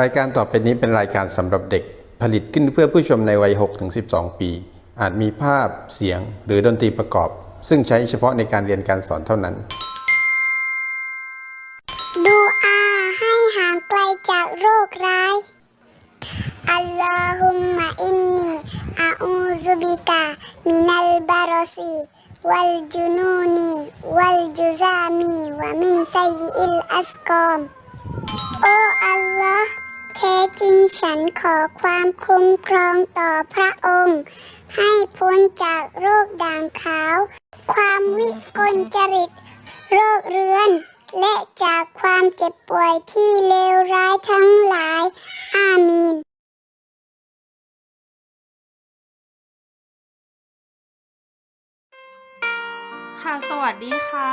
รายการต่อไปนี้เป็นรายการสำหรับเด็กผลิตขึ้นเพื่อผู้ชมในวัย 6-12 ปี อาจมีภาพเสียงหรือดนตรีประกอบ ซึ่งใช้เฉพาะในการเรียนการสอนเท่านั้น ดูอาให้ห่างไกลจากโรคร้าย อัลลอฮุมมะอินนีอาอูซุบิกะมินัลบารอซีวัลจุนูนีวัลจุซามีวะมินไซยิอิลอัสกอม อ้ อัลลอฮ์แท้จริงฉันขอความคุ้มครองต่อพระองค์ ให้พ้นจากโรคด่างขาว ความวิกลจริต โรคเรื้อน และจากความเจ็บป่วยที่เลวร้ายทั้งหลาย อามีน ค่ะ สวัสดีค่ะ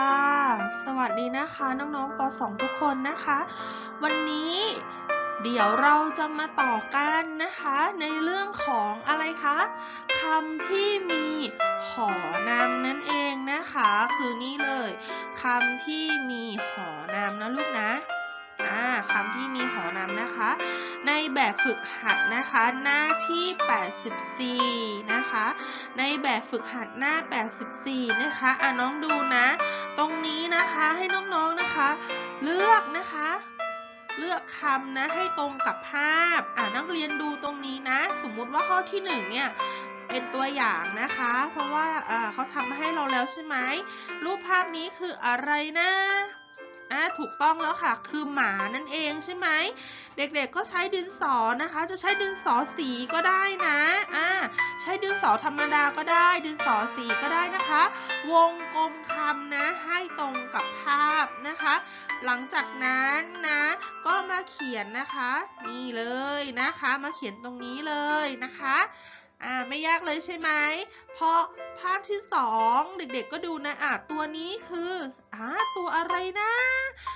สวัสดีนะคะน้องๆป .2 ทุกคนนะคะ วันนี้เดี๋ยวเราจะมาต่อกันนะคะ ในเรื่องของอะไรคะคำที่มีหอนำนั่นเองนะคะ คือนี่เลยคำที่มีหอนำนะลูกนะ อ่าคำที่มีหอนำนะคะ ในแบบฝึกหัดนะคะ หน้าที่ 84 นะคะ ในแบบฝึกหัดหน้า 84 นะคะอะน้องดูนะ ตรงนี้นะคะให้น้องๆนะคะ เลือกนะคะเลือกคำนะให้ตรงกับภาพ อะนักเรียนดูตรงนี้นะ สมมุติว่าข้อที่หนึ่งเนี่ยเป็นตัวอย่างนะคะ เพราะว่าเอ่อเขาทำมาให้เราแล้วใช่ไหมรูปภาพนี้คืออะไรนะ อะถูกต้องแล้วค่ะ คือหมานั่นเองใช่ไหม เด็กๆก็ใช้ดินสอนะคะ จะใช้ดินสอสีก็ได้นะอ่าใช้ดินสอธรรมดาก็ได้ ดินสอสีก็ได้นะคะ วงกลมคำนะให้ตรงกับภาพนะคะ หลังจากนั้นนะก็มาเขียนนะคะ นี่เลยนะคะ มาเขียนตรงนี้เลยนะคะอ่าไม่ยากเลยใช่ไหม เพราะภาพที่สองเด็กๆก็ดูนะอะตัวนี้คือ อ่าตัวอะไรนะ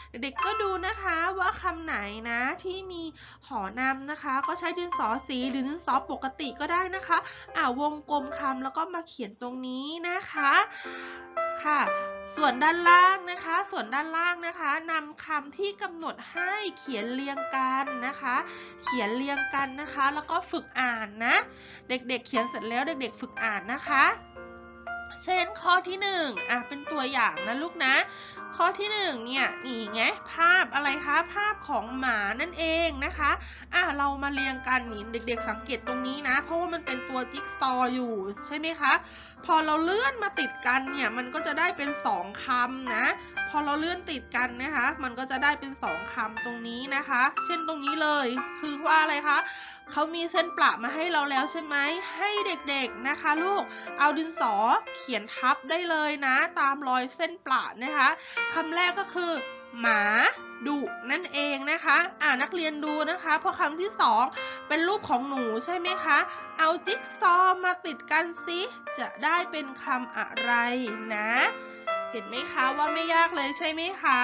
เด็กๆก็ดูนะคะว่าคำไหนนะที่มีหอนำนะคะ ก็ใช้ดินสอสีหรือดินสอปกติก็ได้นะคะอ่าวงกลมคำแล้วก็มาเขียนตรงนี้นะคะค่ะส่วนด้านล่างนะคะ ส่วนด้านล่างนะคะนำคำที่กำหนดให้เขียนเรียงกันนะคะ เขียนเรียงกันนะคะ แล้วก็ฝึกอ่านนะ เด็กๆเขียนเสร็จแล้วเด็ก ๆ ฝึกอ่านนะคะ เช่นข้อที่หนึ่งอะเป็นตัวอย่างนะลูกนะ ข้อที่หนึ่งเนี่ยนี่ไงภาพอะไรคะภาพของหมานั่นเองนะคะอะเรามาเรียงกันนี่เด็กๆสังเกตตรงนี้นะ เพราะว่ามันเป็นตัวจิ๊กซออยู่ใช่ไหมคะ พอเราเลื่อนมาติดกันเนี่ยมันก็จะได้เป็นสองคำนะ พอเราเลื่อนติดกันนะคะ มันก็จะได้เป็นสองคำตรงนี้นะคะ เช่นตรงนี้เลยคือว่าอะไรคะ เขามีเส้นประมาให้เราแล้วใช่ไหมให้เด็กๆนะคะลูกเอาดินสอเขียนทับได้เลยนะ ตามรอยเส้นประนะคะคำแรกก็คือ หมาดุนั่นเองนะคะ อ่านักเรียนดูนะคะเพราะคำที่สองเป็นรูปของหนูใช่ไหมคะ เอาจิ๊กซอว์มาติดกันสิจะได้เป็นคำอะไรนะ เห็นไหมคะว่าไม่ยากเลยใช่ไหมคะ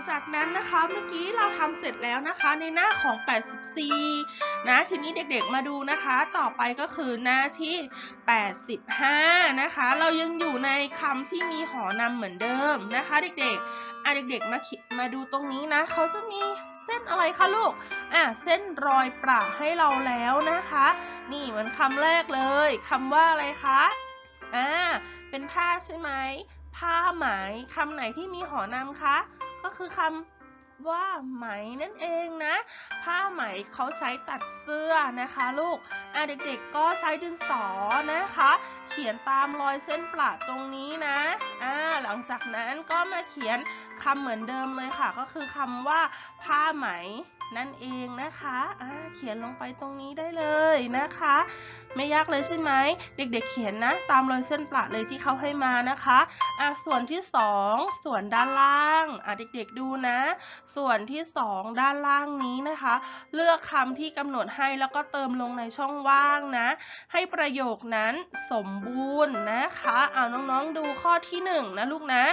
งจากนั้นนะคะเมื่อกี้เราทำเสร็จแล้วนะคะในหน้าของ 84 นะ ทีนี้เด็กๆมาดูนะคะ ต่อไปก็คือหน้าที่ 85 นะคะ เรายังอยู่ในคำที่มีหอนำเหมือนเดิมนะคะ เด็กๆอะเด็กๆมาคิมาดูตรงนี้นะเขาจะมีเส้นอะไรคะลูกอะเส้นรอยประให้เราแล้วนะคะ นี่เหมือนคำแรกเลยคำว่าอะไรคะอ่าเป็นผ้าใช่ไหมผ้าไหมคำไหนที่มีหอนำคะ ก็คือคำว่าไหมนั่นเองนะ ผ้าไหมเขาใช้ตัดเสื้อนะคะลูกอะเด็กๆก็ใช้ดินสอนะคะ เขียนตามรอยเส้นประตรงนี้นะอ่าหลังจากนั้นก็มาเขียนคำเหมือนเดิมเลยค่ะ ก็คือคำว่าผ้าไหม นั่นเองนะคะอ่าเขียนลงไปตรงนี้ได้เลยนะคะ ไม่ยากเลยใช่ไหม เด็กๆเขียนนะ ตามรอยเส้นประเลยที่เขาให้มานะคะอะส่วนที่สองส่วนด้านล่างอะเด็กๆดูนะ ส่วนที่สองด้านล่างนี้นะคะ เลือกคำที่กำหนดให้แล้วก็เติมลงในช่องว่างนะ ให้ประโยคนั้นสมบูรณ์นะคะเอาน้องๆดูข้อที่หนึ่งนะลูกนะ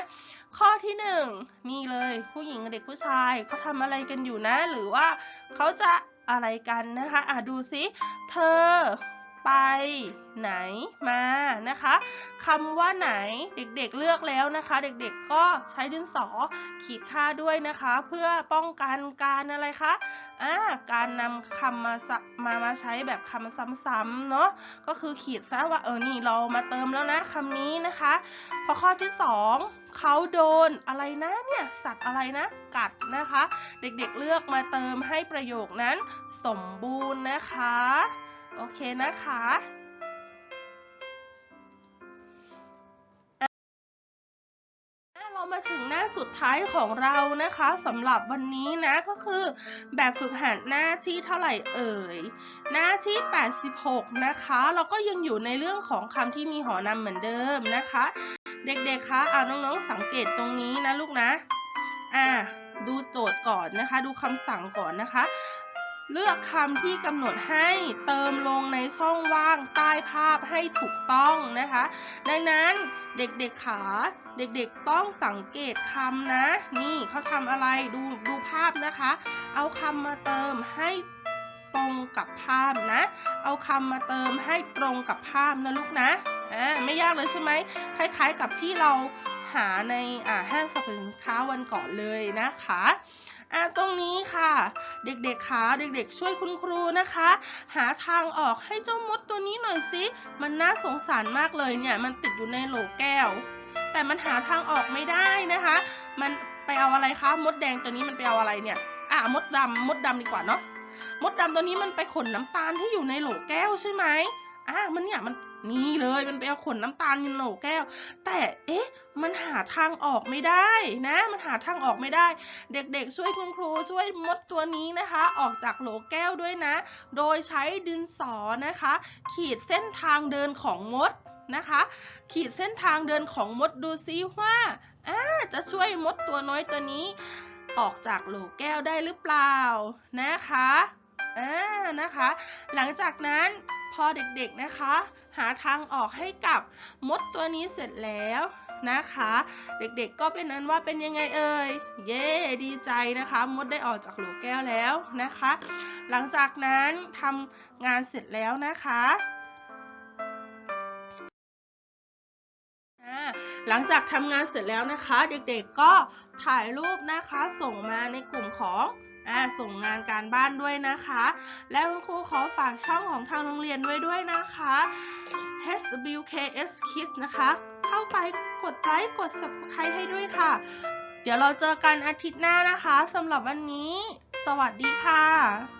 ข้อที่หนึ่งนี่เลยผู้หญิงกับเด็กผู้ชายเขาทำอะไรกันอยู่นะ หรือว่าเขาจะอะไรกันนะคะอะดูสิเธอไปไหนมานะคะคำว่าไหนเด็กๆเลือกแล้วนะคะ เด็กๆก็ใช้ดินสอขีดค่าด้วยนะคะ เพื่อป้องกันการอะไรคะอ่าการนำคำมามามาใช้แบบคำซ้ำๆเนาะก็คือขีดซะว่าเออนี่เรามาเติมแล้วนะคำนี้นะคะ พอข้อที่สอง เขาโดนอะไรนะเนี่ยสัตว์อะไรนะ กัดนะคะ เด็กๆเลือกมาเติมให้ประโยคนั้น สมบูรณ์นะคะ โอเคนะคะเรามาถึงหน้าสุดท้ายของเรานะคะสำหรับวันนี้นะก็คือ แบบฝึกหัดหน้าที่เท่าไหร่เอ่ย หน้าที่ 86 นะคะ เราก็ยังอยู่ในเรื่องของคำที่มีหอนำเหมือนเดิมนะคะ เด็กๆ คะเอาน้องๆ สังเกตตรงนี้นะลูกนะ อ่า ดูโจทย์ก่อนนะคะ ดูคำสั่งก่อนนะคะ เลือกคำที่กำหนดให้เติมลงในช่องว่างใต้ภาพให้ถูกต้องนะคะ ดังนั้นเด็กๆ ขาเด็กๆ ต้องสังเกตคำนะ นี่เขาทำอะไร ดูดูภาพนะคะ เอาคำมาเติมให้ตรงกับภาพนะ เอาคำมาเติมให้ตรงกับภาพนะลูกนะ อ่าไม่ยากเลยใช่ไหมคล้ายๆกับที่เราหาในอ่าห้างสรรพสินค้าวันก่อนเลยนะคะอ่าตรงนี้ค่ะ เด็กๆคะเด็กๆ ช่วยคุณครูนะคะ หาทางออกให้เจ้ามดตัวนี้หน่อยสิมันน่าสงสารมากเลยเนี่ย มันติดอยู่ในโหลแก้ว แต่มันหาทางออกไม่ได้นะคะ มันไปเอาอะไรคะมดแดงตัวนี้มันไปเอาอะไรเนี่ยอะมดดำมดดำดีกว่าเนาะมดดำตัวนี้มันไปขนน้ำตาลที่อยู่ในโหลแก้วใช่ไหมอะมันเนี่ยมัน นี่เลยมันไปเอาขนน้ำตาลในโหลแก้ว แต่เอ๊ะ มันหาทางออกไม่ได้นะ มันหาทางออกไม่ได้ เด็กๆ ช่วยคุณครูช่วยมดตัวนี้นะคะ ออกจากโหลแก้วด้วยนะ โดยใช้ดินสอนะคะ ขีดเส้นทางเดินของมดนะคะ ขีดเส้นทางเดินของมดดูซิว่าอ่าจะช่วยมดตัวน้อยตัวนี้ ออกจากโหลแก้วได้หรือเปล่านะคะ อ่านะคะ หลังจากนั้นพอเด็กๆนะคะ หาทางออกให้กับมดตัวนี้เสร็จแล้วนะคะ เด็กๆก็เป็นนั้นว่าเป็นยังไงเอ่ยเย้ดีใจนะคะ มดได้ออกจากโหลแก้วแล้วนะคะ หลังจากนั้นทำงานเสร็จแล้วนะคะหลังจากทำงานเสร็จแล้วนะคะ เด็กๆก็ถ่ายรูปนะคะส่งมาในกลุ่มของ อ่าส่งงานการบ้านด้วยนะคะ และคุณครูขอฝากช่องของทางโรงเรียนไว้ด้วยนะคะ HWKS Kids นะคะ เข้าไปกดไลค์กด subscribe ให้ด้วยค่ะ เดี๋ยวเราเจอกันอาทิตย์หน้านะคะสำหรับวันนี้ สวัสดีค่ะ